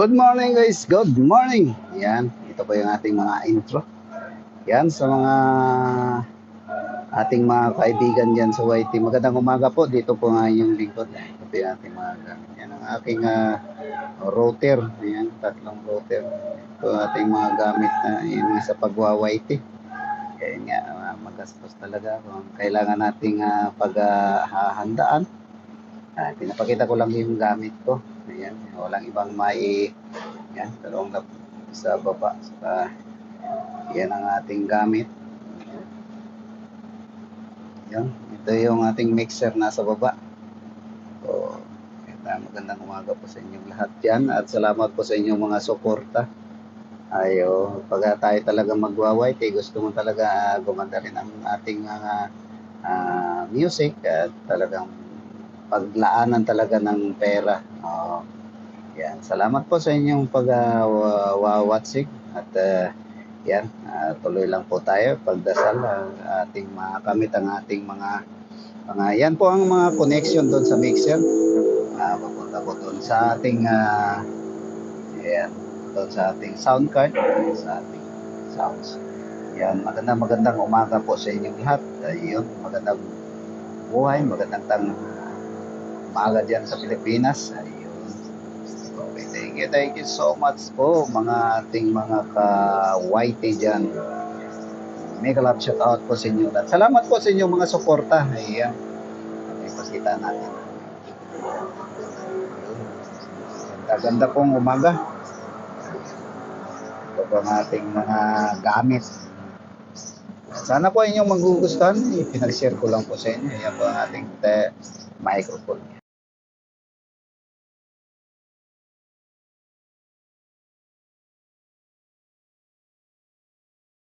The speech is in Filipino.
Good morning guys, good morning. Yan, ito po yung ating mga intro. Yan sa mga ating mga kaibigan dyan sa YT. Magandang umaga po. Dito po nga yung lingkod. Ito po yung ating mga gamit. Yan ang aking ah, router. Yan, tatlong router. Ito ating mga gamit na yun sa pagwa-YT. Kaya nga, ah, magastos talaga kung kailangan nating uh, paghahandaan. Ah, pinapakita ko lang yung gamit ko. Ayan, walang ibang mai yan, dalawang lap sa baba. Sa, yan ang ating gamit. Yan, ito yung ating mixer nasa baba. So, ito, magandang umaga po sa inyong lahat dyan at salamat po sa inyong mga suporta. Ayo, pag tayo talaga magwa-white, eh, gusto mo talaga ah, gumanda rin ang ating mga ah, music at talagang paglaanan talaga ng pera. Oo. yan. Salamat po sa inyong pag-watching at uh, yan, ah, tuloy lang po tayo pagdasal ang ating mga kamit ang ating mga mga yan po ang mga connection doon sa mixer. Ah, papunta po doon sa ating ah, yan, doon sa ating sound card, sa ating sounds. Yan, magandang magandang umaga po sa inyong lahat. Ayun, magandang buhay, magandang tang umaga dyan sa Pilipinas. Ayun. Okay, thank you, thank you so much po mga ating mga ka-whitey dyan. Mega love shout out po sa inyo lahat. Salamat po sa inyong mga suporta. Ayan. Ipakita natin. Ganda, ganda pong umaga. Ito po ang ating mga gamit. Sana po inyong magugustuhan. Pinag-share ko lang po sa inyo. Yan po ang ating te- microphone.